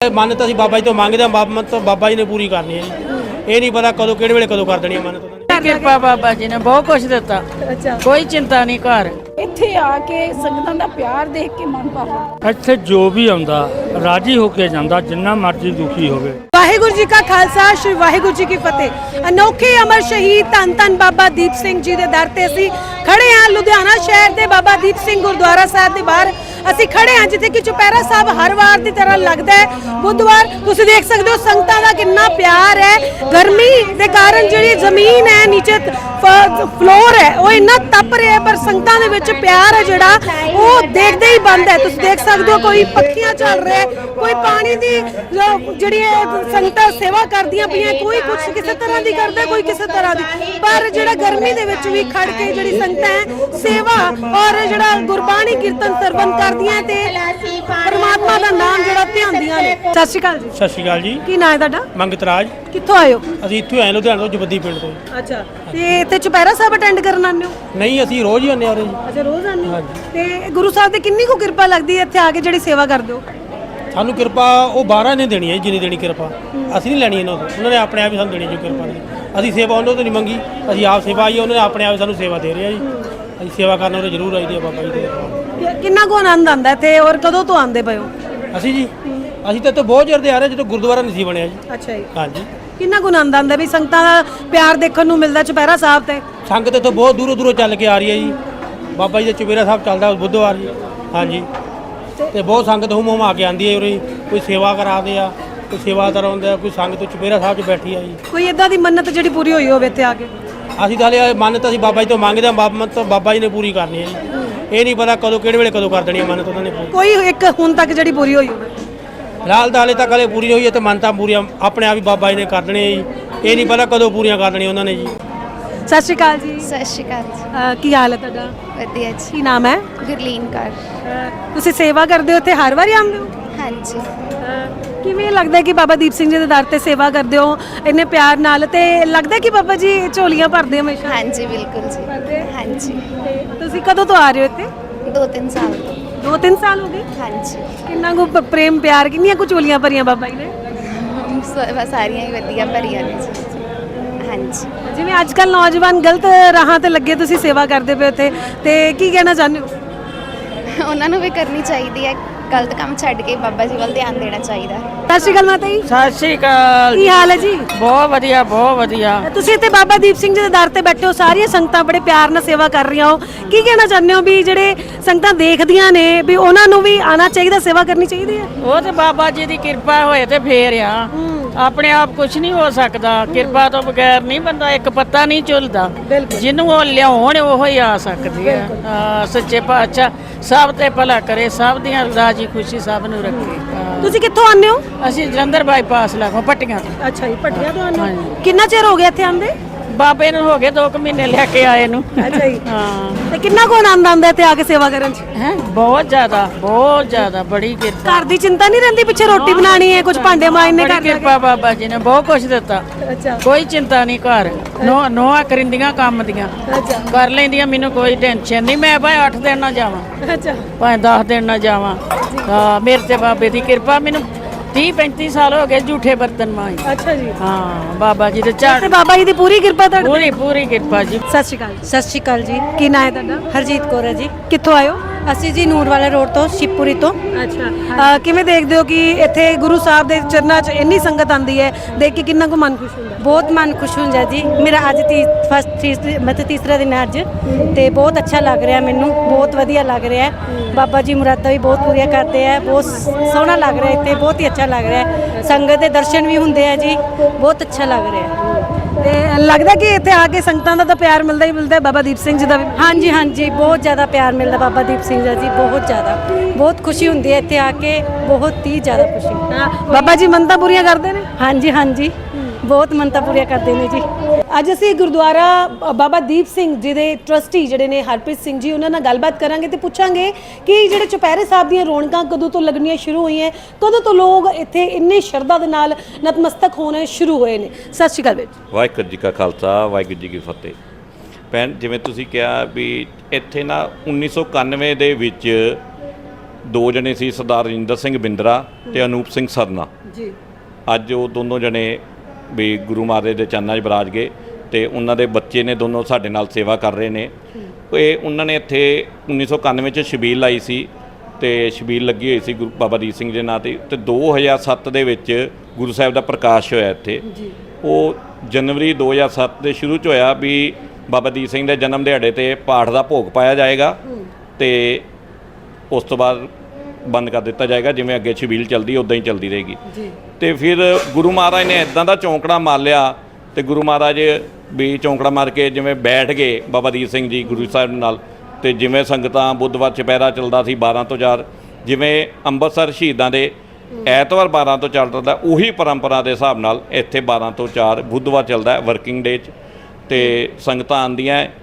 ਇਹ ਮੰਨਤ ਅਸੀਂ ਬਾਬਾ ਜੀ ਤੋਂ ਮੰਗਦੇ ਬਾਬਾ ਮੰਨਤ ਬਾਬਾ ਜੀ ਨੇ ਪੂਰੀ ਕਰਨੀ ਹੈ ਜੀ। ਇਹ ਨਹੀਂ ਪਤਾ ਕਦੋਂ ਕਿਹੜੇ ਵੇਲੇ ਕਦੋਂ ਕਰ ਦੇਣੀ ਹੈ ਮੰਨਤ ਕਿਰਪਾ ਬਾਬਾ ਜੀ ਨੇ ਬਹੁਤ ਕੁਝ ਦਿੱਤਾ। ਅੱਛਾ। ਕੋਈ ਚਿੰਤਾ ਨਹੀਂ ਘਰ। ਇੱਥੇ ਆ ਕੇ ਸੰਗਤਾਂ ਦਾ ਪਿਆਰ ਦੇਖ ਕੇ ਮਨ ਭਰ ਜਾਂਦਾ ਇੱਥੇ ਜੋ ਵੀ ਆਉਂਦਾ ਰਾਜੀ ਹੋ ਕੇ ਜਾਂਦਾ ਜਿੰਨਾ ਮਰਜ਼ੀ ਦੁਖੀ ਹੋਵੇ। ਵਾਹਿਗੁਰੂ ਜੀ ਕਾ ਖਾਲਸਾ ਸ੍ਰੀ ਵਾਹਿਗੁਰੂ ਜੀ ਕੀ ਫਤਿਹ। ਅਨੋਖੇ ਅਮਰ ਸ਼ਹੀਦ ਧੰਨ ਧੰਨ ਬਾਬਾ ਦੀਪ ਸਿੰਘ ਜੀ ਦੇ ਦਰ ਤੇ ਅਸੀਂ ਖੜੇ ਹਾਂ ਲੁਧਿਆਣਾ ਸ਼ਹਿਰ ਦੇ ਬਾਬਾ ਦੀਪ ਸਿੰਘ ਗੁਰਦੁਆਰਾ ਸਾਹਿਬ ਦੇ ਬਾਹਰ। ਅਸੀਂ ਖੜੇ ਹਾਂ ਜਿੱਥੇ ਕਿ ਚੁਪਹਿਰਾ ਸਾਹਿਬ ਹਰ ਵਾਰ ਦੀ ਤਰ੍ਹਾਂ ਲੱਗਦਾ ਹੈ। ਬੁੱਧਵਾਰ ਤੁਸੀਂ ਦੇਖ ਸਕਦੇ ਹੋ ਸੰਗਤਾਂ ਦਾ ਕਿੰਨਾ ਪਿਆਰ ਹੈ। ਗਰਮੀ ਦੇ ਕਾਰਨ ਜਿਹੜੀ ਜ਼ਮੀਨ ਹੈ ਨੀਚੇ ਫਲੋਰ ਹੈ ਉਹ ਇੰਨਾ ਤਪ ਰਿਹਾ ਹੈ, ਪਰ ਸੰਗਤਾਂ ਦੇ ਵਿੱਚ ਪਿਆਰ ਹੈ ਜਿਹੜਾ ਉਹ ਦੇਖਦੇ ਹੀ ਬੰਦ ਹੈ। ਤੁਸੀਂ ਦੇਖ ਸਕਦੇ ਹੋ ਕੋਈ ਪੱਖੀਆਂ ਚੱਲ ਰਿਹਾ ਕੋਈ ਪਾਣੀ ਦੀ ਜਿਹੜੀ ਸੰਗਤਾਂ ਸੇਵਾ ਕਰਦੀਆਂ ਪਈਆਂ ਕੋਈ ਕੁਝ ਕਿਸੇ ਤਰ੍ਹਾਂ ਦੀ ਕਰਦਾ ਕੋਈ ਕਿਸੇ ਤਰ੍ਹਾਂ ਦੀ। ਪਰ ਜਿਹੜਾ ਗਰਮੀ ਦੇ ਵਿੱਚ ਵੀ ਖੜ ਕੇ ਜਿਹੜੀ ਸੰਗਤਾਂ ਹੈ ਸੇਵਾ ਔਰ ਜਿਹੜਾ ਗੁਰਬਾਣੀ ਕੀਰਤਨ ਸਰਵਨ ਕਰਦੀਆਂ ਤੇ ਪਰਮਾਤਮਾ ਦਾ ਨਾਮ ਜਿਹੜਾ ਧਿਆਉਂਦੀਆਂ ਨੇ। ਸਤਿ ਸ਼੍ਰੀ ਅਕਾਲ ਜੀ। ਸਤਿ ਸ਼੍ਰੀ ਅਕਾਲ ਜੀ। ਕੀ ਨਾਂ ਹੈ ਤੁਹਾਡਾ? ਮੰਗਤ ਰਾਜ। ਕਿੱਥੋਂ ਆਏ ਹੋ? ਅਸੀਂ ਇੱਥੇ ਆਏ ਲੁਧਿਆਣਾ ਤੋਂ ਜਬੱਦੀ ਪਿੰਡ ਤੋਂ। ਅੱਛਾ ਤੇ ਇੱਥੇ ਚੁਪਹਿਰਾ ਸਾਹਿਬ ਅਟੈਂਡ ਕਰਨ ਆਉਂਦੇ ਹੋ? ਨਹੀਂ ਅਸੀਂ ਰੋਜ਼ ਹੀ ਆਉਂਦੇ ਹਾਂ ਉਰੇ ਜੀ। ਅੱਛਾ ਰੋਜ਼ ਆਉਂਦੇ ਹੋ? ਤੇ ਗੁਰੂ ਸਾਹਿਬ ਦੀ ਕਿੰਨੀ ਕੁ ਕਿਰਪਾ ਲੱਗਦੀ ਹੈ ਇੱਥੇ ਆ ਕੇ ਜਿਹੜੀ ਸੇਵਾ ਕਰਦੇ ਹੋ? ਸਾਨੂੰ ਕਿਰਪਾ ਉਹ 12 ਨੇ ਦੇਣੀ ਹੈ ਜੀ, ਜਿੰਨੀ ਦੇਣੀ ਕਿਰਪਾ। ਅਸੀਂ ਨਹੀਂ ਲੈਣੀ ਇਹਨਾਂ ਤੋਂ। ਉਹਨਾਂ ਨੇ ਆਪਣੇ ਆਪ ਹੀ ਸਾਨੂੰ ਦੇਣੀ ਜੋ ਕਿਰਪਾ ਨੇ ਅਸੀਂ ਸੇਵਾ ਉਹਨਾਂ ਤੋਂ ਨਹੀਂ ਮੰਗੀ। ਅਸੀਂ ਆਪ ਸੇਵਾ ਆਈ ਹੈ, ਉਹਨਾਂ ਨੇ ਆਪਣੇ ਆਪ ਹੀ ਸਾਨੂੰ ਸੇਵਾ ਦੇ ਰਿਹਾ ਜੀ। ਅਸੀਂ ਸੇਵਾ ਕਰਨ ਉਹਦੇ ਜ਼ਰੂਰ ਆਈਦੀ ਹੈ ਬਾਬਾ ਜੀ ਦੇ। ਕਿ- ਕਿੰਨਾ ਕੁ ਆਨੰਦ ਆਉਂਦਾ ਇੱਥੇ ਔਰ ਕਦੋਂ ਤੋਂ ਆਉਂਦੇ ਪਏ ਹੋ? ਅਸੀਂ ਜੀ ਅਸੀਂ ਤਾਂ ਇੱਥੇ ਬਹੁਤ ਚਿਰ ਦੇ ਆ ਰਹੇ ਜਦੋਂ ਗੁਰਦੁਆਰਾ ਨਹੀਂ ਸੀ ਬਣਿਆ ਜੀ। ਅੱਛਾ ਜੀ। ਹਾਂਜੀ। ਕਿੰਨਾ ਕੁ ਆਨੰਦ ਆਉਂਦਾ ਵੀ ਸੰਗਤਾਂ ਦਾ ਪਿਆਰ ਦੇਖਣ ਨੂੰ ਮਿਲਦਾ ਚੁਪਹਿਰਾ ਸਾਹਿਬ ਤੇ? ਸੰਗਤ ਇੱਥੋਂ ਬਹੁਤ ਦੂਰੋਂ ਦੂਰੋਂ ਚੱਲ ਕੇ ਆ ਰਹੀ ਹੈ ਜੀ। ਬਾਬਾ ਜੀ ਦਾ ਚੁਪੇਰਾ ਸਾਹਿਬ ਚੱਲਦਾ ਬੁੱਧਵਾਰ ਜੀ। ਹਾਂਜੀ। ਤੇ ਬਹੁਤ ਸੰਗਤ ਹੁਮ ਹੁਮ ਆ ਕੇ ਆਂਦੀ ਹੈ ਉਰੇ ਕੋਈ ਸੇਵਾ ਕਰਾਦੇ ਆ ਕੋਈ ਸੇਵਾਦਾਰ ਆਉਂਦਾ ਕੋਈ ਸੰਗਤ ਚੁਪੇਰਾ ਸਾਹਿਬ 'ਚ ਬੈਠੀ ਆ ਜੀ। ਕੋਈ ਇਦਾਂ ਦੀ ਮੰਨਤ ਜਿਹੜੀ ਪੂਰੀ ਹੋਈ ਹੋਵੇ ਇੱਥੇ ਆ ਕੇ? ਅਸੀਂ ਤਾਂ ਹਲੇ ਮੰਨਤ ਅਸੀਂ ਬਾਬਾ ਜੀ ਤੋਂ ਮੰਗਦੇ ਹਾਂ ਬਾਬਾ ਮੰਨਤ ਬਾਬਾ ਜੀ ਨੇ ਪੂਰੀ ਕਰਨੀ ਹੈ ਜੀ। ਇਹ ਨਹੀਂ ਪਤਾ ਕਦੋਂ ਕਿਹੜੇ ਵੇਲੇ ਕਦੋਂ ਕਰ ਦੇਣੀ ਹੈ ਮੰਨਤ ਉਹਨਾਂ ਨੇ ਪੂਰੀ। ਕੋਈ ਇੱਕ ਹੁਣ ਤੱਕ ਜਿਹੜੀ ਪੂਰੀ ਹੋਈ ਹੋਵੇ? ਫਿਲਹਾਲ ਤਾਂ ਹਲੇ ਤੱਕ ਹਲੇ ਪੂਰੀ ਹੋਈ ਹੈ ਤੇ ਮੰਨਤਾਂ ਪੂਰੀਆਂ ਆਪਣੇ ਆਪ ਹੀ ਬਾਬਾ ਜੀ ਨੇ ਕਰ ਦੇਣੀਆਂ ਜੀ। ਇਹ ਨਹੀਂ ਪਤਾ ਕਦੋਂ ਪੂਰੀਆਂ ਕਰ ਦੇਣੀਆਂ ਉਹਨਾਂ ਨੇ ਜੀ। ਸਤਿ ਸ਼੍ਰੀ ਅਕਾਲ ਜੀ। ਸਤਿ ਸ਼੍ਰੀ ਅਕਾਲ ਜੀ। ਅਹ ਕੀ ਹਾਲ ਹੈ ਤੁਹਾਡਾ? ਵਧੀਆ ਜੀ। ਕੀ ਨਾਮ ਹੈ? ਗੁਰਲੀਨ ਕੌਰ। ਅਹ ਤੁਸੀਂ ਸੇਵਾ ਕਰਦੇ ਹੋ ਇੱਥੇ ਹਰ ਵਾਰੀ ਆਉਂਦੇ ਹੋ? ਹਾਂਜੀ। ਅਹ ਕਿਵੇਂ ਲੱਗਦਾ ਹੈ ਕਿ ਬਾਬਾ ਦੀਪ ਸਿੰਘ ਜੀ ਦੇ ਦਰ ਤੇ ਸੇਵਾ ਕਰਦੇ ਹੋ ਇੰਨੇ ਪਿਆਰ ਨਾਲ ਤੇ ਲੱਗਦਾ ਹੈ ਕਿ ਬਾਬਾ ਜੀ ਝੋਲੀਆਂ ਭਰਦੇ ਹਮੇਸ਼ਾ? ਹਾਂਜੀ ਬਿਲਕੁਲ ਜੀ? ਹਾਂਜੀ। ਤੇ ਤੁਸੀਂ ਕਦੋਂ ਤੋਂ ਆ ਰਹੇ ਹੋ ਇੱਥੇ? ਦੋ ਤਿੰਨ ਸਾਲ ਤੋਂ। ਦੋ ਤਿੰਨ ਸਾਲ ਹੋ ਗਏ? ਹਾਂਜੀ। ਕਿੰਨਾ ਕੁ ਪ- ਪ੍ਰੇਮ ਪਿਆਰ ਕਿੰਨੀਆਂ ਕੁ ਝੋਲੀਆਂ ਭਰੀਆਂ ਬਾਬਾ ਜੀ ਨੇ? ਸ- ਸਾਰੀਆਂ ਹੀ ਵਧੀਆ ਭਰੀਆਂ ਨੇ ਜੀ। ਹਾਂਜੀ। ਜਿਵੇਂ ਅੱਜ ਕੱਲ ਨੌਜਵਾਨ ਗਲਤ ਰਾਹਾਂ ਤੇ ਲੱਗੇ ਤੁਸੀਂ ਸੇਵਾ ਕਰਦੇ ਪਏ ਉੱਥੇ ਤੇ ਕੀ ਕਹਿਣਾ ਚਾਹੁੰਦੇ ਹੋ? ਉਹਨਾਂ ਨੂੰ ਵੀ ਕਰਨੀ ਚਾਹੀਦੀ ਹੈ ਗਲਤ ਕੰਮ ਛੱਡ ਕੇ ਬਾਬਾ ਜੀ ਵੱਲ ਧਿਆਨ ਦੇਣਾ ਚਾਹੀਦਾ ਹੈ। ਸਤਿ ਸ਼੍ਰੀ ਅਕਾਲ ਮਾਤਾ ਜੀ। ਸਤਿ ਸ਼੍ਰੀ ਅਕਾਲ ਕੀ ਹਾਲ ਹੈ ਜੀ? ਬਹੁਤ ਵਧੀਆ ਬਹੁਤ ਵਧੀਆ। ਤੁਸੀਂ ਇੱਥੇ ਬਾਬਾ ਦੀਪ ਸਿੰਘ ਜੀ ਦੇ ਦਰ ਤੇ ਬੈਠੇ ਹੋ ਸਾਰੀਆਂ ਸੰਗਤਾਂ ਬੜੇ ਪਿਆਰ ਨਾਲ ਸੇਵਾ ਕਰ ਰਹੀਆਂ ਹੋ। ਕੀ ਕਹਿਣਾ ਚਾਹੁੰਦੇ ਹੋ ਵੀ ਜਿਹੜੇ ਸੰਗਤਾਂ ਦੇਖਦੀਆਂ ਨੇ ਵੀ ਉਹਨਾਂ ਨੂੰ ਵੀ ਆਣਾ ਚਾਹੀਦਾ ਸੇਵਾ ਕਰਨੀ ਚਾਹੀਦੀ ਹੈ? ਉਹ ਤੇ ਬਾਬਾ ਜੀ ਦੀ ਕਿਰਪਾ ਹੋਏ ਤੇ ਫੇਰ ਆ। ਆਪਣੇ ਆਪ ਕੁਝ ਨਹੀਂ ਹੋ ਸਕਦਾ। ਕਿਰਪਾ ਤੋਂ ਬਗੈਰ ਨਹੀਂ ਬੰਦਾ ਇੱਕ ਪੱਤਾ ਨਹੀਂ ਝੁਲਦਾ। ਜਿਹਨੂੰ ਉਹ ਲਿਆਉਣ ਉਹ ਹੀ ਆ ਸਕਦੀ ਹੈ। ਹਾਂ, ਸੱਚੇ ਪਾਤਸ਼ਾਹ ਸਭ ਤੇ ਭਲਾ ਕਰੇ ਸਭ ਦੀਆਂ ਰਾਜੀ ਖੁਸ਼ੀ ਸਭ ਨੂੰ ਰੱਖੇ। ਹਾਂ। ਤੁਸੀਂ ਕਿੱਥੋਂ ਆਉਂਦੇ ਹੋ? ਅਸੀਂ ਜਲੰਧਰ ਬਾਈਪਾਸ ਲਾਗੋਂ ਪੱਟੀਆਂ ਤੋਂ। ਅੱਛਾ ਜੀ ਪਟਿਆ ਤੋਂ ਆਉਂਦੇ। ਹੋ। ਕਿੰਨਾ ਚਿਰ ਹੋ ਗਿਆ ਇੱਥੇ ਆਂਦੇ ਬਾਬੇ ਨੂੰ ਹੋ ਗਏ 2 ਮਹੀਨੇ ਲੈ ਕੇ ਆਏ ਨੂੰ। ਅੱਛਾ ਜੀ। ਹਾਂ। ਤੇ ਕਿੰਨਾ ਕੁ ਆਨੰਦ ਆਉਂਦਾ ਇੱਥੇ ਆ ਕੇ ਸੇਵਾ ਕਰਨ ਚ? ਹੈ? ਬਹੁਤ ਜ਼ਿਆਦਾ ਬਹੁਤ ਜ਼ਿਆਦਾ ਬੜੀ ਕਿਰਪਾ। ਘਰ ਦੀ ਚਿੰਤਾ ਨਹੀਂ ਰਹਿੰਦੀ ਪਿੱਛੇ ਰੋਟੀ ਬਣਾਣੀ ਹੈ ਕੁਝ ਭਾਂਡੇ ਮਾਂਜਣੇ ਬੜੀ ਕਿਰਪਾ ਬਾਬਾ ਜੀ ਨੇ ਬਹੁਤ ਕੁਝ ਦਿੱਤਾ। ਅੱਛਾ। ਕੋਈ ਚਿੰਤਾ ਨਹੀਂ ਘਰ। ਨੋ ਨੋਆ ਕਰਿੰਦੀਆਂ ਕੰਮ ਦੀਆਂ। ਅੱਛਾ। ਕਰ ਲੈਂਦੀਆਂ ਮੈਨੂੰ ਕੋਈ ਟੈਨਸ਼ਨ ਨਹੀਂ। ਮੈਂ ਭਾਵੇਂ 8 ਦਿਨ ਨਾ ਜਾਵਾਂ। ਅੱਛਾ। ਭਾਵੇਂ 10 ਦਿਨ ਨਾ ਜਾਵਾਂ। ਹਾਂ ਮੇਰੇ ਤੇ ਬਾਬੇ ਦੀ ਕਿਰਪਾ ਮੈਨੂੰ 30 35 ਸਾਲ ਹੋ ਗਏ ਝੂਠੇ ਬਰਤਨ ਮਾਈ ਅੱਛਾ ਜੀ। ਹਾਂ ਬਾਬਾ ਜੀ ਦੇ ਝਾੜ। ਤੇ ਬਾਬਾ ਜੀ ਦੀ ਪੂਰੀ ਕਿਰਪਾ ਤੁਹਾਡੇ? ਪੂਰੀ ਪੂਰੀ ਕਿਰਪਾ ਜੀ। ਸਤਿ ਸ਼੍ਰੀ ਅਕਾਲ ਸਤਿ ਸ਼੍ਰੀ ਅਕਾਲ ਜੀ। ਕੀ ਨਾਂ ਹੈ ਤੁਹਾਡਾ? ਹਰਜੀਤ ਕੌਰ ਹੈ ਜੀ। ਕਿੱਥੋਂ ਹੋ? ਅਸੀਂ ਜੀ ਨੂਰ ਵਾਲੇ ਰੋਡ ਤੋਂ ਸ਼ਿਵਪੁਰੀ ਤੋਂ। ਅੱਛਾ ਕਿਵੇਂ ਦੇਖਦੇ ਹੋ ਕਿ ਇੱਥੇ ਗੁਰੂ ਸਾਹਿਬ ਦੇ ਚਰਨਾਂ 'ਚ ਇੰਨੀ ਸੰਗਤ ਆਂਦੀ ਹੈ? ਦੇਖ ਕੇ ਕਿੰਨਾ ਕੁ ਮਨ ਖੁਸ਼ ਹੁੰਦਾ? ਹੈ? ਬਹੁਤ ਮਨ ਖੁਸ਼ ਹੁੰਦਾ ਜੀ ਮੇਰਾ ਅੱਜ ਤੀ ਫਸਟ ਮਤਲਬ ਤੀਸਰਾ ਦਿਨ ਹੈ ਅੱਜ ਤੇ ਬਹੁਤ ਅੱਛਾ ਲੱਗ ਰਿਹਾ ਮੈਨੂੰ ਬਹੁਤ ਵਧੀਆ ਲੱਗ ਰਿਹਾ ਹੈ। ਬਾਬਾ ਜੀ ਮੁਰਾਦਾਂ ਵੀ ਬਹੁਤ ਪੂਰੀਆਂ ਕਰਦੇ ਆ ਬਹੁਤ ਸੋਹਣਾ ਲੱਗ ਰਿਹਾ ਇੱਥੇ ਬਹੁਤ ਹੀ ਅੱਛਾ ਲੱਗ ਰਿਹਾ। ਸੰਗਤ ਦੇ ਦਰਸ਼ਨ ਵੀ ਹੁੰਦੇ ਆ ਜੀ ਬਹੁਤ ਅੱਛਾ ਲੱਗ ਰਿਹਾ। ਤੇ ਲੱਗਦਾ ਕਿ ਇੱਥੇ ਆ ਕੇ ਸੰਗਤਾਂ ਦਾ ਤਾਂ ਪਿਆਰ ਮਿਲਦਾ ਹੀ ਮਿਲਦਾ ਬਾਬਾ ਦੀਪ ਸਿੰਘ ਜੀ ਦਾ ਵੀ ਹਾਂਜੀ ਹਾਂਜੀ ਬਹੁਤ ਜ਼ਿਆਦਾ ਪਿਆਰ ਮਿਲਦਾ ਬਾਬਾ ਦੀਪ ਸਿੰਘ ਜੀ ਬਹੁਤ ਜ਼ਿਆਦਾ ਬਹੁਤ ਖੁਸ਼ੀ ਹੁੰਦੀ ਹੈ ਇੱਥੇ ਆ ਕੇ ਬਹੁਤ ਹੀ ਜ਼ਿਆਦਾ ਖੁਸ਼ੀ ਬਾਬਾ ਜੀ ਮੰਨਤਾਂ ਪੂਰੀਆਂ ਕਰਦੇ ਨੇ ਹਾਂਜੀ ਹਾਂਜੀ ਬਹੁਤ ਮੰਨਤਾਂ ਪੂਰੀਆਂ ਕਰਦੇ ਨੇ ਜੀ। ਅੱਜ ਅਸੀਂ ਗੁਰਦੁਆਰਾ ਬਾਬਾ ਦੀਪ ਸਿੰਘ ਜੀ ਦੇ ਟਰਸਟੀ ਜਿਹੜੇ ਨੇ ਹਰਪ੍ਰੀਤ ਸਿੰਘ ਜੀ ਉਹਨਾਂ ਨਾਲ ਗੱਲਬਾਤ ਕਰਾਂਗੇ ਤੇ ਪੁੱਛਾਂਗੇ ਕਿ ਜਿਹੜੇ ਚੁਪਹਿਰੇ ਸਾਹਿਬ ਦੀਆਂ ਰੌਣਕਾਂ ਕਦੋਂ ਤੋਂ ਲੱਗਣੀਆਂ ਸ਼ੁਰੂ ਹੋਈਆਂ ਕਦੋਂ ਤੋਂ ਲੋਕ ਇੱਥੇ ਇੰਨੇ ਸ਼ਰਧਾ ਦੇ ਨਾਲ ਨਤਮਸਤਕ ਹੋਣੇ ਸ਼ੁਰੂ ਹੋਏ ਨੇ। ਸਤਿ ਸ਼੍ਰੀ ਅਕਾਲ ਵੀਰ ਜੀ। ਵਾਹਿਗੁਰੂ ਜੀ ਕਾ ਖਾਲਸਾ ਵਾਹਿਗੁਰੂ ਜੀ ਕੀ ਫਤਿਹ। ਭੈਣ ਜਿਵੇਂ ਤੁਸੀਂ ਕਿਹਾ ਵੀ ਇੱਥੇ ਨਾ 1991 ਦੇ ਵਿੱਚ ਦੋ ਜਣੇ ਸੀ ਸਰਦਾਰ ਰਜਿੰਦਰ ਸਿੰਘ ਬਿੰਦਰਾ ਤੇ ਅਨੂਪ ਸਿੰਘ ਸਰਨਾ। ਜੀ। ਅੱਜ ਉਹ ਦੋਨੋਂ ਜਣੇ ਵੀ ਗੁਰੂ ਮਹਾਰਾਜ ਦੇ ਚਰਨਾਂ 'ਚ ਬਿਰਾਜ ਗਏ ਤੇ ਉਹਨਾਂ ਦੇ ਬੱਚੇ ਨੇ ਦੋਨੋਂ ਸਾਡੇ ਨਾਲ ਸੇਵਾ ਕਰ ਰਹੇ ਨੇ। ਇਹ ਉਹਨਾਂ ਨੇ ਇੱਥੇ 1991 ਚ ਛਬੀਲ ਲਾਈ ਸੀ ਤੇ ਛਬੀਲ ਲੱਗੀ ਹੋਈ ਸੀ ਗੁਰੂ ਬਾਬਾ ਦੀਪ ਸਿੰਘ ਜੀ ਨਾਂ ਤੇ ਤੇ 2007 ਦੇ ਵਿੱਚ ਗੁਰੂ ਸਾਹਿਬ ਦਾ ਪ੍ਰਕਾਸ਼ ਹੋਇਆ ਇੱਥੇ। ਉਹ ਜਨਵਰੀ 2007 ਦੇ ਸ਼ੁਰੂ ਚ ਹੋਇਆ ਵੀ ਬਾਬਾ ਦੀਪ ਸਿੰਘ ਦੇ ਜਨਮ ਦਿਹਾੜੇ ਤੇ ਪਾਠ ਦਾ ਭੋਗ ਪਾਇਆ ਜਾਏਗਾ ਤੇ ਉਸ ਤੋਂ ਬਾਅਦ ਬੰਦ ਕਰ ਦਿੱਤਾ ਜਾਏਗਾ ਜਿਵੇਂ ਅੱਗੇ ਛਬੀਲ ਚੱਲਦੀ ਉਦਾਂ ਹੀ ਚੱਲਦੀ ਰਹੇਗੀ। ਤੇ ਫਿਰ ਗੁਰੂ ਮਹਾਰਾਜ ਨੇ ਇਦਾਂ ਦਾ ਚੌਂਕੜਾ ਮਾਰ ਲਿਆ ਤੇ ਗੁਰੂ ਮਹਾਰਾਜ ਵੀ ਚੌਂਕੜਾ ਮਾਰ ਕੇ ਜਿਵੇਂ ਬੈਠ ਗਏ ਬਾਬਾ ਦੀਪ ਸਿੰਘ ਜੀ ਗੁਰੂ ਸਾਹਿਬ ਨਾਲ ਤੇ ਜਿਵੇਂ ਸੰਗਤਾਂ ਬੁੱਧਵਾਰ ਚੁਪਹਿਰਾ ਚੱਲਦਾ ਸੀ 12 ਤੋਂ 4 ਜਿਵੇਂ ਅੰਮ੍ਰਿਤਸਰ ਸ਼ਹੀਦਾਂ ਦੇ ਐਤਵਾਰ 12 ਤੋਂ ਚੱਲਦਾ ਉਹੀ ਪਰੰਪਰਾ ਦੇ ਹਿਸਾਬ ਨਾਲ ਇੱਥੇ 12 ਤੋਂ 4 ਬੁੱਧਵਾਰ ਚੱਲਦਾ ਹੈ ਵਰਕਿੰਗ ਡੇ 'ਚ। ਤੇ ਸੰਗਤਾਂ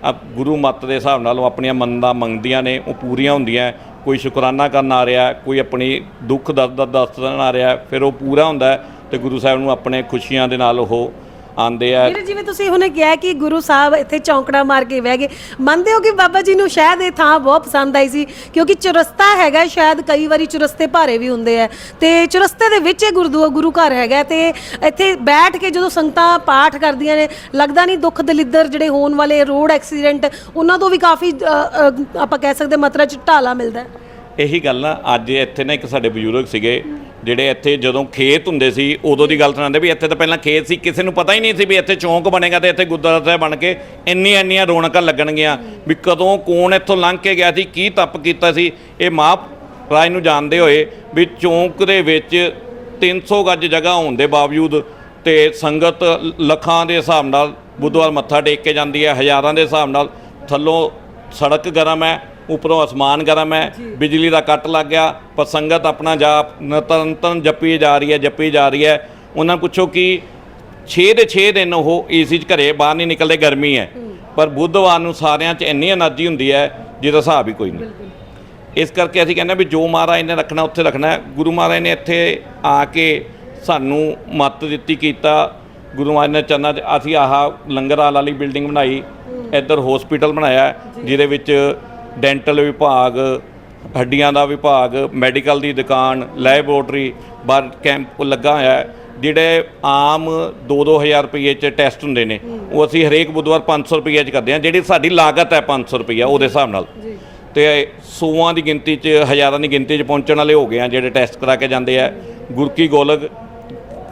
ਆਪ ਗੁਰੂ ਮੱਤ ਦੇ ਹਿਸਾਬ ਨਾਲ ਉਹ ਆਪਣੀਆਂ ਮੰਨਤਾਂ ਮੰਗਦੀਆਂ ਨੇ ਉਹ ਪੂਰੀਆਂ ਹੁੰਦੀਆਂ। ਕੋਈ ਸ਼ੁਕਰਾਨਾ ਕਰਨ ਆ ਰਿਹਾ, ਕੋਈ ਆਪਣੀ ਦੁੱਖ ਦਰਦ ਦਾ ਦੱਸਣ ਆ ਰਿਹਾ, ਫਿਰ ਉਹ ਪੂਰਾ ਹੁੰਦਾ ਹੈ ਤੇ ਗੁਰੂ ਸਾਹਿਬ ਨੂੰ ਆਪਣੇ ਖੁਸ਼ੀਆਂ ਦੇ ਨਾਲ ਉਹ ਆਉਂਦੇ ਆ। ਵੀਰੇ ਜਿਵੇਂ ਤੁਸੀਂ ਹੁਣੇ ਕਿਹਾ ਕਿ ਗੁਰੂ ਸਾਹਿਬ ਇੱਥੇ ਚੌਂਕੜਾ ਮਾਰ ਕੇ ਬਹਿ ਗਏ ਮੰਨਦੇ ਹੋ ਕਿ ਬਾਬਾ ਜੀ ਨੂੰ ਸ਼ਾਇਦ ਇਹ ਥਾਂ ਬਹੁਤ ਪਸੰਦ ਆਈ ਸੀ? ਕਿਉਂਕਿ ਚੁਰਸਤਾ ਹੈਗਾ ਸ਼ਾਇਦ ਕਈ ਵਾਰੀ ਚੁਰਸਤੇ ਭਾਰੇ ਵੀ ਹੁੰਦੇ ਆ। ਤੇ ਚੁਰਸਤੇ ਦੇ ਵਿੱਚ ਇਹ ਗੁਰਦੁਆ ਗੁਰੂ ਘਰ ਹੈਗਾ ਤੇ ਇੱਥੇ ਬੈਠ ਕੇ ਜਦੋਂ ਸੰਗਤਾਂ ਪਾਠ ਕਰਦੀਆਂ ਨੇ ਲੱਗਦਾ ਨਹੀਂ ਦੁੱਖ ਦਲਿੱਦਰ ਜਿਹੜੇ ਹੋਣ ਵਾਲੇ ਰੋਡ ਐਕਸੀਡੈਂਟ ਉਹਨਾਂ ਤੋਂ ਵੀ ਕਾਫੀ ਅ, ਅ, ਆਪਾਂ ਕਹਿ ਸਕਦੇ ਮਾਤਰਾ ਚ ਢਾਲਾ ਮਿਲਦਾ ਹੈ। ਇਹੀ ਗੱਲ ਨਾ ਅੱਜ ਇੱਥੇ ਨਾ ਇੱਕ ਸਾਡੇ ਬਜ਼ੁਰਗ ਸੀਗੇ ਜਿਹੜੇ ਇੱਥੇ ਜਦੋਂ ਖੇਤ ਹੁੰਦੇ ਸੀ, ਉਦੋਂ ਦੀ ਗੱਲ ਸੁਣਾਉਂਦੇ ਵੀ ਇੱਥੇ ਤਾਂ ਪਹਿਲਾਂ ਖੇਤ ਸੀ, ਕਿਸੇ ਨੂੰ ਪਤਾ ਹੀ ਨਹੀਂ ਸੀ ਵੀ ਇੱਥੇ ਚੌਂਕ ਬਣੇਗਾ ਤੇ ਇੱਥੇ ਗੁਰਦੁਆਰਾ ਸਾਹਿਬ ਬਣ ਕੇ ਇੰਨੀਆਂ ਇੰਨੀਆਂ ਰੌਣਕਾਂ ਲੱਗਣਗੀਆਂ ਵੀ ਕਦੋਂ ਕੌਣ ਇੱਥੋਂ ਲੰਘ ਕੇ ਗਿਆ ਸੀ, ਕੀ ਤਪ ਕੀਤਾ ਸੀ, ਇਹ ਮਾਂ ਰਾਜ ਨੂੰ ਜਾਣਦੇ ਹੋਏ ਵੀ ਚੌਂਕ ਦੇ ਵਿੱਚ 300 ਗੱਜ ਜਗ੍ਹਾ ਹੋਣ ਦੇ ਬਾਵਜੂਦ ਤੇ ਸੰਗਤ ਲੱਖਾਂ ਦੇ ਹਿਸਾਬ ਨਾਲ ਬੁੱਧਵਾਰ ਮੱਥਾ ਟੇਕ ਕੇ ਜਾਂਦੀ ਹੈ, ਹਜ਼ਾਰਾਂ ਦੇ ਹਿਸਾਬ ਨਾਲ ਥੱਲੋਂ ਸੜਕ ਗਰਮ ਹੈ ਉੱਪਰੋਂ ਅਸਮਾਨ ਗਰਮ ਹੈ ਬਿਜਲੀ ਦਾ ਕੱਟ ਲੱਗ ਗਿਆ ਪਰ ਸੰਗਤ ਆਪਣਾ ਜਾਪ ਨਿਰੰਤਰ ਜੱਪੀ ਜਾ ਰਹੀ ਹੈ ਜਪੀ ਜਾ ਰਹੀ ਹੈ। ਉਹਨਾਂ ਪੁੱਛੋ ਕਿ 6 ਦੇ 6 ਦਿਨ ਉਹ ਏਸੀ 'ਚ ਘਰੇ ਬਾਹਰ ਨਹੀਂ ਨਿਕਲਦੇ ਗਰਮੀ ਹੈ। ਪਰ ਬੁੱਧਵਾਰ ਨੂੰ ਸਾਰਿਆਂ 'ਚ ਇੰਨੀ એનર્ਜੀ ਹੁੰਦੀ ਹੈ ਜਿਹਦਾ ਹਿਸਾਬ ਹੀ ਕੋਈ ਨਹੀਂ। ਇਸ ਕਰਕੇ ਅਸੀਂ ਕਹਿੰਦੇ ਵੀ ਜੋ ਮਹਾਰਾਜ ਨੇ ਰੱਖਣਾ ਉੱਥੇ ਰੱਖਣਾ ਗੁਰੂ ਮਹਾਰਾਜ ਨੇ ਇੱਥੇ ਆ ਕੇ ਸਾਨੂੰ ਮੱਤ ਦਿੱਤੀ ਕੀਤਾ। ਗੁਰੂ ਮਹਾਰਾਜ ਨੇ ਚੰਨਾ ਅਸੀਂ ਆਹ ਲੰਗਰ ਆਲ ਵਾਲੀ ਬਿਲਡਿੰਗ ਬਣਾਈ ਇੱਧਰ ਹਸਪੀਟਲ ਬਣਾਇਆ ਜਿਹਦੇ ਵਿੱਚ ਡੈਂਟਲ ਵਿਭਾਗ ਹੱਡੀਆਂ ਦਾ ਵਿਭਾਗ ਮੈਡੀਕਲ ਦੀ ਦੁਕਾਨ ਲੈਬੋਰਟਰੀ ਬਾਹਰ ਕੈਂਪ ਲੱਗਾ ਹੋਇਆ ਹੈ। ਜਿਹੜੇ ਆਮ 2-2000 ਰੁਪਏ ਚ ਟੈਸਟ ਹੁੰਦੇ ਨੇ ਉਹ ਅਸੀਂ ਹਰੇਕ ਬੁੱਧਵਾਰ 500 ਰੁਪਏ ਚ ਕਰਦੇ ਹਾਂ। ਜਿਹੜੀ ਸਾਡੀ ਲਾਗਤ ਹੈ 500 ਰੁਪਏ ਉਹਦੇ ਹਿਸਾਬ ਨਾਲ। ਤੇ ਸੌਆਂ ਦੀ ਗਿਣਤੀ ਚ ਹਜ਼ਾਰਾਂ ਦੀ ਗਿਣਤੀ ਚ ਪਹੁੰਚਣ ਵਾਲੇ ਹੋ ਗਏ ਆ ਜਿਹੜੇ ਟੈਸਟ ਕਰਾ ਕੇ ਜਾਂਦੇ ਆ। ਗੁਰਕੀ ਗੋਲਕ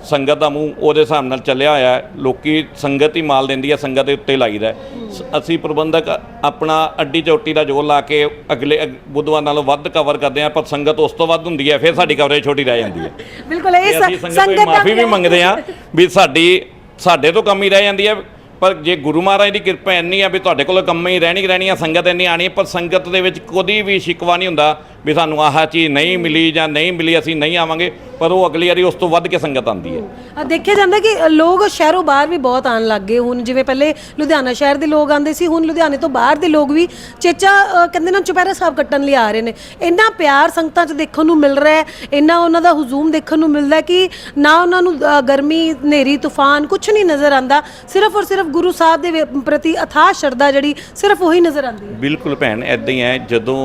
ਸੰਗਤ ਦਾ ਮੂੰਹ ਉਹਦੇ ਹਿਸਾਬ ਨਾਲ ਚੱਲਿਆ ਹੋਇਆ ਹੈ। ਲੋਕੀ ਸੰਗਤ ਹੀ ਮਾਲ ਦਿੰਦੀ ਹੈ ਸੰਗਤ ਦੇ ਉੱਤੇ ਲਾਈਦਾ ਹੈ। ਸ- ਅਸੀਂ ਪ੍ਰਬੰਧਕ ਆਪਣਾ ਅੱਡੀ ਚੋਟੀ ਦਾ ਜੋਰ ਲਾ ਕੇ ਅਗਲੇ ਅਗ- ਬੁੱਧਵਾਰ ਨਾਲੋਂ ਵੱਧ ਕਵਰ ਕਰਦੇ ਹਾਂ ਪਰ ਸੰਗਤ ਉਸ ਤੋਂ ਵੱਧ ਹੁੰਦੀ ਹੈ ਫਿਰ ਸਾਡੀ ਕਵਰੇਜ ਛੋਟੀ ਰਹਿ ਜਾਂਦੀ ਹੈ। ਬਿਲਕੁਲ ਇਹ ਤੇ ਅਸੀਂ ਸ- ਸੰਗਤ ਤੋਂ ਦਾ ਮਾਫੀ ਵੀ ਮੰਗਦੇ ਆ ਵੀ ਸਾਡੀ ਸਾਡੇ ਤੋਂ ਕਮੀ ਰਹਿ ਜਾਂਦੀ ਹੈ ਪਰ ਜੇ ਗੁਰੂ ਮਹਾਰਾਜ ਦੀ ਕਿਰਪਾ ਇੰਨੀ ਆ ਵੀ ਤੁਹਾਡੇ ਕੋਲ ਕੰਮ ਹੀ ਰਹਿਣੀ ਰਹਿਣੀ ਆ ਸੰਗਤ ਇੰਨੀ ਆਣੀ ਹੈ, ਪਰ ਸੰਗਤ ਦੇ ਵਿੱਚ ਕਦੀ ਵੀ ਸ਼ਿਕਵਾ ਨਹੀਂ ਹੁੰਦਾ ਵੀ ਸਾਨੂੰ ਆਹ ਚੀਜ਼ ਨਹੀਂ ਮਿਲੀ ਜਾਂ ਨਹੀਂ ਮਿਲੀ ਅਸੀਂ ਨਹੀਂ ਆਵਾਂਗੇ। ਪਰ ਉਹ ਅਗਲੀ ਵਾਰੀ ਉਸ ਤੋਂ ਵੱਧ ਕੇ ਸੰਗਤ ਆਉਂਦੀ ਹੈ। ਆ ਦੇਖਿਆ ਜਾਂਦਾ ਕਿ ਲੋਕ ਸ਼ਹਿਰੋਂ ਬਾਹਰ ਵੀ ਬਹੁਤ ਆਉਣ ਲੱਗ ਗਏ ਹੁਣ। ਜਿਵੇਂ ਪਹਿਲੇ ਲੁਧਿਆਣਾ ਸ਼ਹਿਰ ਦੇ ਲੋਕ ਆਉਂਦੇ ਸੀ ਹੁਣ ਲੁਧਿਆਣੇ ਤੋਂ ਬਾਹਰ ਦੇ ਲੋਕ ਵੀ ਚੇਚਾ ਅ, ਕਹਿੰਦੇ ਨਾ ਚੁਪਹਿਰਾ ਸਾਹਿਬ ਕੱਟਣ ਲਈ ਆ ਰਹੇ ਨੇ। ਇੰਨਾ ਪਿਆਰ ਸੰਗਤਾਂ 'ਚ ਦੇਖਣ ਨੂੰ ਮਿਲ ਰਿਹਾ ਹੈ ਇੰਨਾ ਉਹਨਾਂ ਦਾ ਹੁਜ਼ੂਮ ਦੇਖਣ ਨੂੰ ਮਿਲਦਾ ਹੈ ਕਿ ਨਾ ਉਹਨਾਂ ਨੂੰ ਅ, ਗਰਮੀ ਹਨੇਰੀ ਤੂਫਾਨ ਕੁਝ ਨਹੀਂ ਨਜ਼ਰ ਆਂਦਾ ਸਿਰਫ ਔਰ ਸਿਰਫ ਗੁਰੂ ਸਾਹਿਬ ਦੇ ਵੇ- ਪ੍ਰਤੀ ਅਥਾਹ ਸ਼ਰਧਾ ਜਿਹੜੀ ਸਿਰਫ ਉਹੀ ਨਜ਼ਰ ਆਂਦੀ ਹੈ। ਬਿਲਕੁਲ ਭੈਣ ਐਦਾਂ ਹੀ ਹੈ ਜਦੋਂ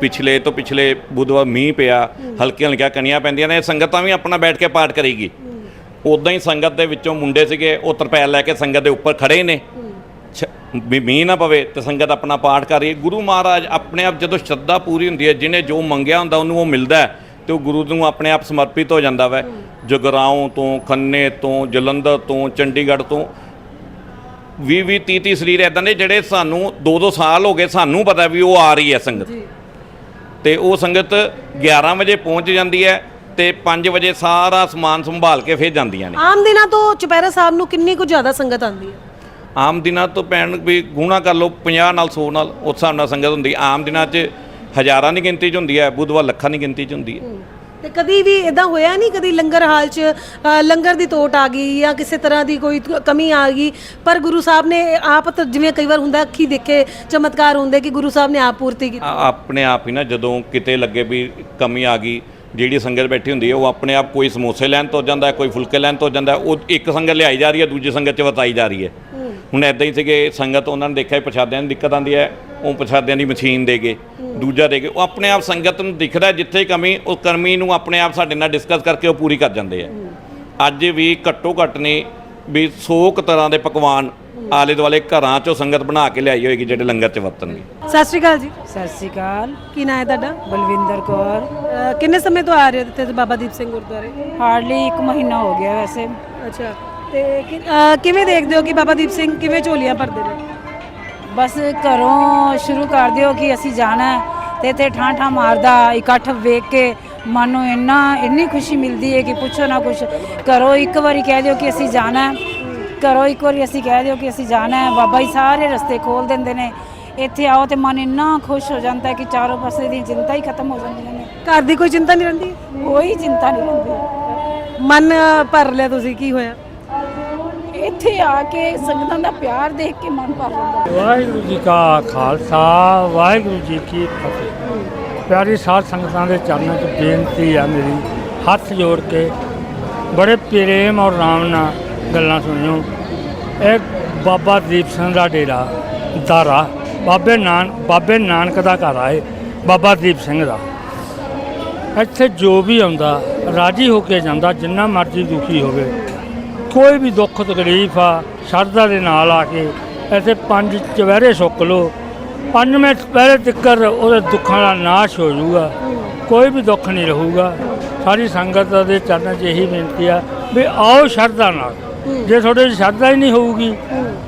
ਪਿਛਲੇ ਤੋਂ ਪਿਛਲੇ ਬੁੱਧਵਾਰ ਮੀਂਹ ਪਿਆ, ਹਲਕੀਆਂ ਹਲਕੀਆਂ ਕਣੀਆਂ ਪੈਂਦੀਆਂ ਨੇ, ਸੰਗਤਾਂ ਵੀ ਆਪਣਾ ਬੈਠ ਕੇ ਪਾਠ ਕਰੇਗੀ। ਉਦਾਂ ਹੀ ਸੰਗਤ ਦੇ ਵਿੱਚੋਂ ਮੁੰਡੇ ਸੀਗੇ, ਉਹ ਤਰਪੈਲ ਲੈ ਕੇ ਸੰਗਤ ਦੇ ਉੱਪਰ ਖੜੇ ਨੇ। ਛ- ਵੀ ਮੀਂਹ ਨਾ ਪਵੇ ਤੇ ਸੰਗਤ ਆਪਣਾ ਪਾਠ ਕਰ ਰਹੀ ਹੈ। ਗੁਰੂ ਮਹਾਰਾਜ ਆਪਣੇ ਆਪ ਜਦੋਂ ਸ਼ਰਧਾ ਪੂਰੀ ਹੁੰਦੀ ਹੈ, ਜਿਹਨੇ ਜੋ ਮੰਗਿਆ ਹੁੰਦਾ ਉਹਨੂੰ ਉਹ ਮਿਲਦਾ ਹੈ ਤੇ ਉਹ ਗੁਰੂ ਨੂੰ ਆਪਣੇ ਆਪ ਸਮਰਪਿਤ ਹੋ ਜਾਂਦਾ ਵੈ। ਜਗਰਾਉਂ ਤੋਂ, ਖੰਨੇ ਤੋਂ, ਜਲੰਧਰ ਤੋਂ, ਚੰਡੀਗੜ੍ਹ ਤੋਂ 20 20 30 30 ਸਰੀਰ ਐਦਾਂ ਦੇ ਜਿਹੜੇ ਸਾਨੂੰ 2 2 ਸਾਲ ਹੋ ਗਏ, ਸਾਨੂੰ ਪਤਾ ਵੀ ਉਹ ਆ ਰਹੀ ਹੈ ਸੰਗਤ। ਤੇ ਉਹ ਸੰਗਤ 11 ਵਜੇ ਪਹੁੰਚ ਜਾਂਦੀ ਹੈ ਤੇ 5 ਵਜੇ ਸਾਰਾ ਸਮਾਨ ਸੰਭਾਲ ਕੇ ਫਿਰ ਜਾਂਦੀਆਂ ਨੇ। ਆਮ ਦਿਨਾਂ ਤੋਂ ਚੁਪਹਿਰਾ ਸਾਹਿਬ ਨੂੰ ਕਿੰਨੀ ਕੁ ਜ਼ਿਆਦਾ ਸੰਗਤ ਆਉਂਦੀ ਹੈ? ਆਮ ਦਿਨਾਂ ਤੋਂ ਪੈਣ ਵੀ ਗੁਣਾ ਕਰ ਲਓ 50 ਨਾਲ 100 ਨਾਲ ਉਸ ਹਿਸਾਬ ਨਾਲ ਸੰਗਤ ਹੁੰਦੀ ਆਮ ਦਿਨਾਂ 'ਚ ਹਜ਼ਾਰਾਂ ਦੀ ਗਿਣਤੀ 'ਚ ਹੁੰਦੀ ਹੈ ਬੁੱਧਵਾਰ ਲੱਖਾਂ ਦੀ ਗਿਣਤੀ 'ਚ ਹੁੰਦੀ ਹੈ। ਤੇ ਕਦੀ ਵੀ ਇਦਾਂ ਹੋਇਆ ਨਹੀਂ ਕਦੀ ਲੰਗਰ ਹਾਲ 'ਚ ਅ, ਲੰਗਰ ਦੀ ਤੋਟ ਆ ਗਈ ਜਾਂ ਕਿਸੇ ਤਰ੍ਹਾਂ ਦੀ ਕੋਈ ਕਮੀ ਆ ਗਈ। ਪਰ ਗੁਰੂ ਸਾਹਿਬ ਨੇ ਆਪ ਤਾਂ ਜਿਵੇਂ ਕਈ ਵਾਰ ਹੁੰਦਾ ਅੱਖੀ ਦੇਖੇ ਚਮਤਕਾਰ ਹੁੰਦੇ ਕਿ ਗੁਰੂ ਸਾਹਿਬ ਨੇ ਆਪ ਪੂਰਤੀ ਕੀਤੀ ਆ- ਆਪਣੇ ਆਪ ਹੀ ਨਾ ਜਦੋਂ ਕਿਤੇ ਲੱਗੇ ਵੀ ਕਮੀ ਆ ਗਈ ਜਿਹੜੀ ਸੰਗਤ ਬੈਠੀ ਹੁੰਦੀ ਹੈ ਉਹ ਆਪਣੇ ਆਪ ਕੋਈ ਸਮੋਸੇ ਲੈਣ ਤੋਂ ਜਾਂਦਾ ਹੈ, ਕੋਈ ਫੁਲਕੇ ਲੈਣ ਤੋਂ ਜਾਂਦਾ ਹੈ, ਉਹ ਇੱਕ ਸੰਗਤ ਲਿਆਈ ਜਾ ਰਹੀ ਹੈ ਦੂਜੀ ਸੰਗਤ 'ਚ ਵਰਤਾਈ ਜਾ ਰਹੀ ਹੈ। ਹੁਣ ਐਦਾਂ ਹੀ ਸੀਗੇ ਸੰਗਤ ਉਹਨਾਂ ਨੇ ਦੇਖਿਆ ਵੀ ਪ੍ਰਸ਼ਾਦਿਆਂ ਦੀ ਦਿੱਕਤ ਆਉਂਦੀ ਹੈ ਉਹ ਪ੍ਰਸ਼ਾਦਿਆਂ ਦੀ ਮਸ਼ੀਨ ਦੇ ਗਏ ਦੂਜਾ ਦੇ ਗਏ ਉਹ ਆਪਣੇ ਆਪ ਸੰਗਤ ਨੂੰ ਦਿਖਦਾ ਜਿੱਥੇ ਕਮੀ ਉਹ ਕਮੀ ਨੂੰ ਆਪਣੇ ਆਪ ਸਾਡੇ ਨਾਲ ਡਿਸਕਸ ਕਰਕੇ ਉਹ ਪੂਰੀ ਕਰ ਜਾਂਦੇ ਆ। ਅੱਜ ਵੀ ਘੱਟੋ ਘੱਟ ਨੇ ਵੀ 100 ਕੁ ਤਰ੍ਹਾਂ ਦੇ ਪਕਵਾਨ ਆਲੇ ਦੁਆਲੇ ਘਰਾਂ ਚੋਂ ਸੰਗਤ ਬਣਾ ਕੇ ਲਿਆਈ ਹੋਏਗੀ ਜਿਹੜੇ ਲੰਗਰ 'ਚ ਵਰਤਣਗੇ। ਸਤਿ ਸ਼੍ਰੀ ਅਕਾਲ ਜੀ। ਸਤਿ ਸ਼੍ਰੀ ਅਕਾਲ। ਕੀ ਨਾਂ ਹੈ ਤੁਹਾਡਾ? ਬਲਵਿੰਦਰ ਕੌਰ। ਕਿੰਨੇ ਸਮੇਂ ਤੋਂ ਆ ਰਹੇ ਹੋ ਇੱਥੇ ਬਾਬਾ ਦੀਪ ਸਿੰਘ ਗੁਰਦੁਆਰੇ? ਹਾਰਡਲੀ 1 ਮਹੀਨਾ ਹੋ ਗਿਆ ਵੈਸੇ। ਅੱਛਾ ਤੇ ਕਿ- ਕਿਵੇਂ ਦੇਖਦੇ ਹੋ ਕਿ ਬਾਬਾ ਦੀਪ ਸਿੰਘ ਕਿਵੇਂ ਝੋਲੀਆਂ ਭਰਦੇ ਨੇ? ਬਸ ਘਰੋਂ ਸ਼ੁਰੂ ਕਰ ਦਿਓ ਕਿ ਅਸੀਂ ਜਾਣਾ ਹੈ ਤੇ ਇੱਥੇ ਠਾਂ ਠਾਂ ਮਾਰਦਾ ਇਕੱਠ ਵੇਖ ਕੇ ਮਨ ਨੂੰ ਇੰਨਾ ਇੰਨੀ ਖੁਸ਼ੀ ਮਿਲਦੀ ਹੈ ਕਿ ਪੁੱਛੋ ਨਾ ਕੁਛ ਘਰੋਂ ਇੱਕ ਵਾਰੀ ਕਹਿ ਦਿਓ ਕਿ ਅਸੀਂ ਜਾਣਾ ਹੈ। ਘਰੋਂ ਇੱਕ ਵਾਰੀ ਅਸੀਂ ਕਹਿ ਦਿਓ ਕਿ ਅਸੀਂ ਜਾਣਾ ਹੈ। ਬਾਬਾ ਜੀ ਸਾਰੇ ਰਸਤੇ ਖੋਲ ਦਿੰਦੇ ਨੇ। ਇੱਥੇ ਆਓ ਤੇ ਮਨ ਇੰਨਾ ਖੁਸ਼ ਹੋ ਜਾਂਦਾ ਹੈ ਕਿ ਚਾਰੋਂ ਪਾਸੇ ਦੀ ਚਿੰਤਾ ਹੀ ਖਤਮ ਹੋ ਜਾਂਦੀਆਂ ਨੇ। ਘਰ ਦੀ ਕੋਈ ਚਿੰਤਾ ਨਹੀਂ ਰਹਿੰਦੀ? ਕੋਈ ਚਿੰਤਾ ਨਹੀਂ ਰਹਿੰਦੀ। ਮਨ ਭਰ ਲਿਆ ਤੁਸੀਂ ਕੀ ਹੋਇਆ? ਇੱਥੇ ਆ ਕੇ ਸੰਗਤਾਂ ਦਾ ਪਿਆਰ ਦੇਖ ਕੇ ਮਨ ਭਰ ਜਾਂਦਾ ਵਾਹਿਗੁਰੂ ਜੀ ਕਾ ਖਾਲਸਾ, ਵਾਹਿਗੁਰੂ ਜੀ ਕੀ ਫਤਿਹ। ਪਿਆਰੀ ਸਾਧ ਸੰਗਤਾਂ ਦੇ ਚਰਨਾਂ 'ਚ ਬੇਨਤੀ ਆ ਮੇਰੀ, ਹੱਥ ਜੋੜ ਕੇ ਬੜੇ ਪ੍ਰੇਮ ਔਰ ਆਰਾਮ ਨਾਲ ਗੱਲਾਂ ਸੁਣਿਓ। ਇਹ ਬਾਬਾ ਦੀਪ ਸਿੰਘ ਦਾ ਡੇਰਾ, ਦਾਰਾ, ਬਾਬੇ ਨਾਨਕ ਬਾਬੇ ਨਾਨਕ ਦਾ ਘਰ ਆਏ ਬਾਬਾ ਦੀਪ ਸਿੰਘ ਦਾ। ਇੱਥੇ ਜੋ ਵੀ ਆਉਂਦਾ, ਰਾਜੀ ਹੋ ਕੇ ਜਾਂਦਾ, ਜਿੰਨਾ ਮਰਜ਼ੀ ਦੁਖੀ ਹੋਵੇ ਕੋਈ ਵੀ ਦੁੱਖ ਤਕਲੀਫ ਆ ਸ਼ਰਧਾ ਦੇ ਨਾਲ ਆ ਕੇ ਇੱਥੇ ਪੰਜ ਚਵਹਿਰੇ ਸੁੱਕ ਲੋ ਪੰਜਵੇਂ ਚੁਪਹਿਰੇ ਤਿੱਕਰ ਉਹਦੇ ਦੁੱਖਾਂ ਦਾ ਨਾਸ਼ ਹੋ ਜਾਊਗਾ। ਕੋਈ ਵੀ ਦੁੱਖ ਨਹੀਂ ਰਹੂਗਾ। ਸਾਰੀ ਸੰਗਤ ਦੇ ਚਰਨਾਂ 'ਚ ਇਹੀ ਬੇਨਤੀ ਆ ਵੀ ਆਓ ਸ਼ਰਧਾ ਨਾਲ। ਜੇ ਤੁਹਾਡੇ 'ਚ ਸ਼ਰਧਾ ਹੀ ਨਹੀਂ ਹੋਊਗੀ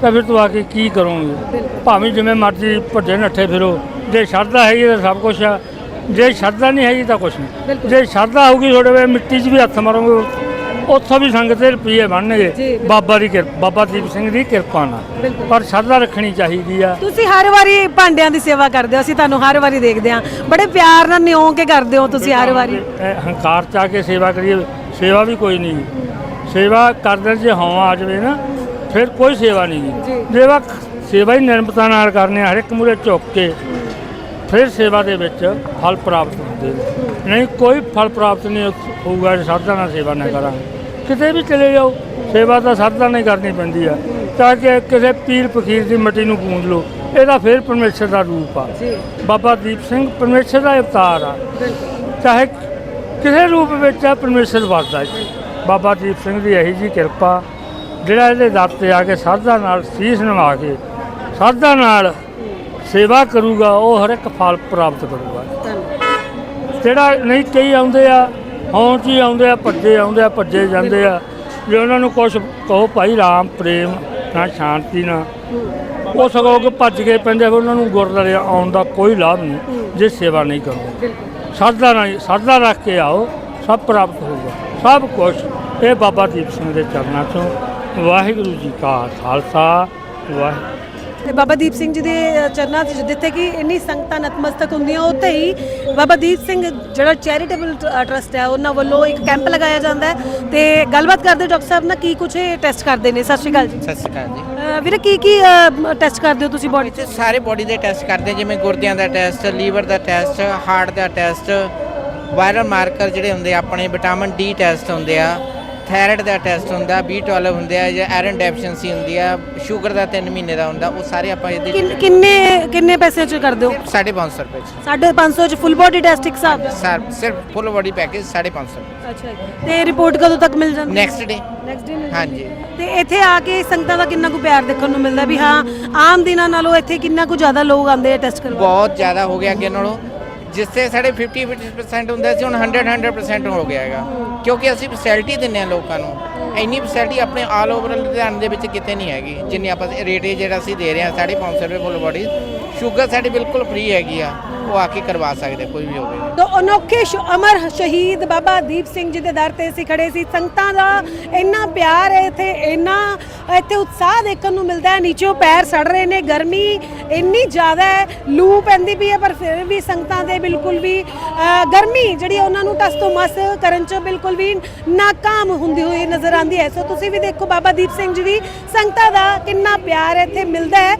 ਤਾਂ ਫਿਰ ਤੂੰ ਆ ਕੇ ਕੀ ਕਰੋਗੇ? ਭਾਵੇਂ ਜਿਵੇਂ ਮਰਜ਼ੀ ਭੱਜੇ ਨੱਠੇ ਫਿਰੋ। ਜੇ ਸ਼ਰਧਾ ਹੈਗੀ ਤਾਂ ਸਭ ਕੁਝ ਆ। ਜੇ ਸ਼ਰਧਾ ਨਹੀਂ ਹੈਗੀ ਤਾਂ ਕੁਝ ਨਹੀਂ। ਜੇ ਸ਼ਰਧਾ ਹੋਊਗੀ ਤੁਹਾਡੇ ਵੇ ਮਿੱਟੀ 'ਚ ਵੀ ਹੱਥ ਮਾਰੋਗੇ। ਉੱਥੋਂ ਵੀ ਸੰਗਤ ਦੇ ਰੁਪਈਏ ਬਣਨਗੇ। ਬਾਬਾ ਦੀ ਕਿਰਪਾ ਬਾਬਾ ਦੀਪ ਸਿੰਘ ਦੀ ਕਿਰਪਾ ਨਾਲ। ਪਰ ਸ਼ਰਧਾ ਰੱਖਣੀ ਚਾਹੀਦੀ ਆ। ਤੁਸੀਂ ਹਰ ਵਾਰੀ ਭਾਂਡਿਆਂ ਦੀ ਸੇਵਾ ਕਰਦੇ ਹੋ ਅਸੀਂ ਤੁਹਾਨੂੰ ਹਰ ਵਾਰੀ ਦੇਖਦੇ ਹਾਂ। ਬੜੇ ਪਿਆਰ ਨਾਲ ਨਿਉਂ ਕੇ ਕਰਦੇ ਹੋ ਤੁਸੀਂ ਹਰ ਵਾਰੀ। ਹੰਕਾਰ ਚ ਆ ਕੇ ਸੇਵਾ ਕਰੀਏ ਸੇਵਾ ਵੀ ਕੋਈ ਨਹੀਂ। ਸੇਵਾ ਕਰਦੇ ਜੇ ਹਵਾ ਆ ਜਾਵੇ ਨਾ ਫਿਰ ਕੋਈ ਸੇਵਾ ਨਹੀਂ ਸੇਵਾ ਸੇਵਾ ਹੀ ਨਿਰਮਤਾ ਨਾਲ ਕਰਨੇ ਆ, ਹਰ ਇੱਕ ਮੂਰੇ ਝੁੱਕ ਕੇ। ਫਿਰ ਸੇਵਾ ਦੇ ਵਿੱਚ ਫਲ ਪ੍ਰਾਪਤ ਹੁੰਦੇ। ਨਹੀਂ ਕੋਈ ਫਲ ਪ੍ਰਾਪਤ ਨਹੀਂ ਹੋਊਗਾ ਜੇ ਸਾਧਾ ਨਾਲ ਸੇਵਾ ਨਾ ਕਰਾਂਗੇ। ਕਿਤੇ ਵੀ ਚਲੇ ਜਾਓ ਸੇਵਾ ਤਾਂ ਸਾਧਾ ਨਹੀਂ ਕਰਨੀ ਪੈਂਦੀ ਆ। ਤਾਂ ਕਿ ਕਿਸੇ ਪੀਰ ਫਕੀਰ ਦੀ ਮਿੱਟੀ ਨੂੰ ਪੂੰਝ ਲਓ। ਇਹਦਾ ਫਿਰ ਪਰਮੇਸ਼ਰ ਦਾ ਰੂਪ ਆ। ਬਾਬਾ ਦੀਪ ਸਿੰਘ ਪਰਮੇਸ਼ਰ ਦਾ ਅਵਤਾਰ ਆ। ਚਾਹੇ ਕਿਸੇ ਰੂਪ ਵਿੱਚ ਆ ਪਰਮੇਸ਼ਰ ਵਰਦਾ ਜੀ। ਬਾਬਾ ਦੀਪ ਸਿੰਘ ਦੀ ਇਹੀ ਜੀ ਕਿਰਪਾ ਜਿਹੜਾ ਇਹਦੇ ਦਰ ਤੇ ਆ ਕੇ ਸਾਧਾ ਨਾਲ ਸੀਸ ਨਿਵਾ ਕੇ ਸਾਧਾ ਨਾਲ ਸੇਵਾ ਕਰੂਗਾ ਉਹ ਹਰ ਇੱਕ ਫਲ ਪ੍ਰਾਪਤ ਕਰੂਗਾ। ਜਿਹੜਾ ਨਹੀਂ ਕਈ ਆਉਂਦੇ ਆ ਹੌਂ ਚ ਹੀ ਆਉਂਦੇ ਆ ਭੱਜੇ ਆਉਂਦੇ ਆ ਭੱਜੇ ਜਾਂਦੇ ਆ। ਜੇ ਉਹਨਾਂ ਨੂੰ ਕੁਝ ਕਹੋ ਭਾਈ ਰਾਮ ਪ੍ਰੇਮ ਨਾ ਸ਼ਾਂਤੀ ਨਾ। ਉਹ ਸਗੋਂ ਕਿ ਭੱਜ ਕੇ ਪੈਂਦੇ ਆ, ਉਹਨਾਂ ਨੂੰ ਗੁਰਦੁਆਰੇ ਆਉਣ ਦਾ ਕੋਈ ਲਾਭ ਨਹੀਂ ਜੇ ਸੇਵਾ ਨਹੀਂ ਕਰੋ। ਸਾਧਾ ਨਾਲ ਸਾਧਾ ਰੱਖ ਕੇ ਆਓ ਸਭ ਪ੍ਰਾਪਤ ਹੋਊਗਾ ਸਭ ਕੁਝ ਇਹ ਬਾਬਾ ਦੀਪ ਸਿੰਘ ਦੇ ਚਰਨਾਂ ਤੋਂ ਵਾਹਿਗੁਰੂ ਜੀ ਕਾ ਖਾਲਸਾ ਵਾਹਿਗੁਰੂ ਤੇ ਬਾਬਾ ਦੀਪ ਸਿੰਘ ਜੀ ਦੇ ਚਰਨਾਂ 'ਚ ਜਿੱਥੇ ਕਿ ਇੰਨੀ ਸੰਗਤਾਂ ਨਤਮਸਤਕ ਹੁੰਦੀਆਂ ਉੱਥੇ ਹੀ ਬਾਬਾ ਦੀਪ ਸਿੰਘ ਜਿਹੜਾ ਚੈਰੀਟੇਬਲ ਟਰਸਟ ਹੈ ਉਹਨਾਂ ਵੱਲੋਂ ਇੱਕ ਕੈਂਪ ਲਗਾਇਆ ਜਾਂਦਾ ਹੈ ਤੇ ਗੱਲਬਾਤ ਕਰਦੇ ਡਾਕਟਰ ਸਾਹਿਬ ਨਾਲ ਕੀ ਕੁਝ ਟੈਸਟ ਕਰਦੇ ਨੇ? ਸਤਿ ਸ਼੍ਰੀ ਅਕਾਲ ਜੀ। ਸਤਿ ਸ਼੍ਰੀ ਅਕਾਲ ਜੀ। ਵੀਰੇ ਕੀ ਕੀ ਟੈਸਟ ਕਰਦੇ ਹੋ ਤੁਸੀਂ ਬੋਡੀ ਇੱਥੇ ਸਾਰੇ ਬੋਡੀ ਦੇ ਟੈਸਟ ਕਰਦੇ ਜਿਵੇਂ ਗੁਰਦਿਆਂ ਦਾ ਟੈਸਟ ਲੀਵਰ ਦਾ ਟੈਸਟ ਹਾਰਟ ਦਾ ਟੈਸਟ ਵਾਇਰਲ ਮਾਰਕਰ ਜਿਹੜੇ ਹੁੰਦੇ ਆਪਣੇ ਵਿਟਾਮਿਨ ਡੀ ਟੈਸਟ ਹੁੰਦੇ ਆ ਥਾਇਰਾਇਡ ਦਾ ਟੈਸਟ ਹੁੰਦਾ B12 ਹੁੰਦੇ ਆ ਜਾਂ ਆਇਰਨ ਡੈਫੀਸ਼ੀਐਂਸੀ ਹੁੰਦੀ ਆ ਸ਼ੂਗਰ ਦਾ 3 ਮਹੀਨੇ ਦਾ ਹੁੰਦਾ ਉਹ ਸਾਰੇ ਆਪਾਂ ਇਹਦੇ ਕਿੰਨ- ਕਿੰਨੇ ਕਿੰਨੇ ਪੈਸੇ 'ਚ ਕਰਦੇ ਹੋ? 550 ਰੁਪਏ ਚ। 550 'ਚ ਫੁੱਲ ਬੋਡੀ ਟੈਸਟ ਇੱਕ ਦਾ? ਸਰ ਸਿਰਫ ਫੁੱਲ ਬੋਡੀ ਪੈਕੇਜ 550 ਅੱਛਾ ਤੇ ਰਿਪੋਰਟ ਕਦੋਂ ਤੱਕ ਮਿਲ ਜਾਂਦੀ? ਨੈਕਸਟ ਡੇ ਨੈਕਸਟ ਡੇ ਹਾਂਜੀ। ਤੇ ਇੱਥੇ ਆ ਕੇ ਸੰਗਤਾਂ ਦਾ ਕਿੰਨਾ ਕੁ ਪਿਆਰ ਦੇਖਣ ਨੂੰ ਮਿਲਦਾ ਵੀ ਹਾਂ ਆਮ ਦਿਨਾਂ ਨਾਲੋਂ ਇੱਥੇ ਕਿੰਨਾ ਕੁ ਜ਼ਿਆਦਾ ਲੋਕ ਆਉਂਦੇ ਆ ਟੈਸਟ ਕਰਵਾਉਣ। ਬਹੁਤ ਜ਼ਿਆਦਾ ਹੋ ਗਿਆ ਅੱਗੇ ਨਾਲੋਂ। ਜਿਸ ਤੇ ਸਾਡੇ 50 50% ਹੁੰਦਾ ਸੀ ਹੁਣ 100 100% ਹੋ ਗਿਆ ਹੈਗਾ। ਕਿਉਂਕਿ ਅਸੀਂ ਫੈਸਿਲਿਟੀ ਦਿੰਨੇ ਆ ਲੋਕਾਂ ਨੂੰ। ਇੰਨੀ ਫੈਸਿਲਿਟੀ ਆਪਣੇ ਆਲ ਓਵਰ ਲੁਧਿਆਣੇ ਦੇ ਵਿੱਚ ਕਿਤੇ ਨਹੀਂ ਹੈਗੀ, ਜਿੰਨੀ ਆਪਾਂ ਰੇਟ ਜਿਹੜਾ ਅਸੀਂ ਦੇ ਰਹੇ ਹਾਂ 550 ਰੁਪਏ ਫੁੱਲ ਬੋਡੀ ਸ਼ੂਗਰ ਸਾਡੀ ਬਿਲਕੁਲ ਫ੍ਰੀ ਹੈਗੀ ਆ। ਉਹ ਆ ਕੇ ਕਰਵਾ ਸਕਦੇ ਕੋਈ ਵੀ ਹੋਵੇ। ਤੋ ਅਨੋਖੇ ਸ਼- ਅਮਰ ਸ਼ਹੀਦ ਬਾਬਾ ਦੀਪ ਸਿੰਘ ਜੀ ਦੇ ਦਰ ਤੇ ਅਸੀਂ ਖੜੇ ਸੀ। ਸੰਗਤਾਂ ਦਾ ਇੰਨਾ ਪਿਆਰ ਹੈ ਇੱਥੇ ਇੰਨਾ ਇੱਥੇ ਉਤਸ਼ਾਹ ਦੇਖਣ ਨੂੰ ਮਿਲਦਾ ਹੈ। ਨੀਚੋਂ ਪੈਰ ਸੜ ਰਹੇ ਨੇ ਗਰਮੀ ਇੰਨੀ ਜ਼ਿਆਦਾ ਹੈ ਲੂ ਪੈਂਦੀ ਵੀ ਹੈ ਪਰ ਫਿਰ ਵੀ ਸੰਗਤਾਂ ਦੇ ਬਿਲਕੁਲ ਵੀ ਅ, ਗਰਮੀ ਜਿਹੜੀ ਉਹਨਾਂ ਨੂੰ ਟਸ ਤੋਂ ਮਸ ਕਰਨ ਚ ਬਿਲਕੁਲ ਵੀ ਨਾਕਾਮ ਹੁੰਦੀ ਹੋਈ ਨਜ਼ਰ ਆਉਂਦੀ ਹੈ। ਸੋ ਤੁਸੀਂ ਵੀ ਦੇਖੋ ਬਾਬਾ ਦੀਪ ਸਿੰਘ ਜੀ ਦੀ ਸੰਗਤਾਂ ਦਾ ਕਿੰਨਾ ਪਿਆਰ ਇੱਥੇ ਮਿਲਦਾ ਹੈ।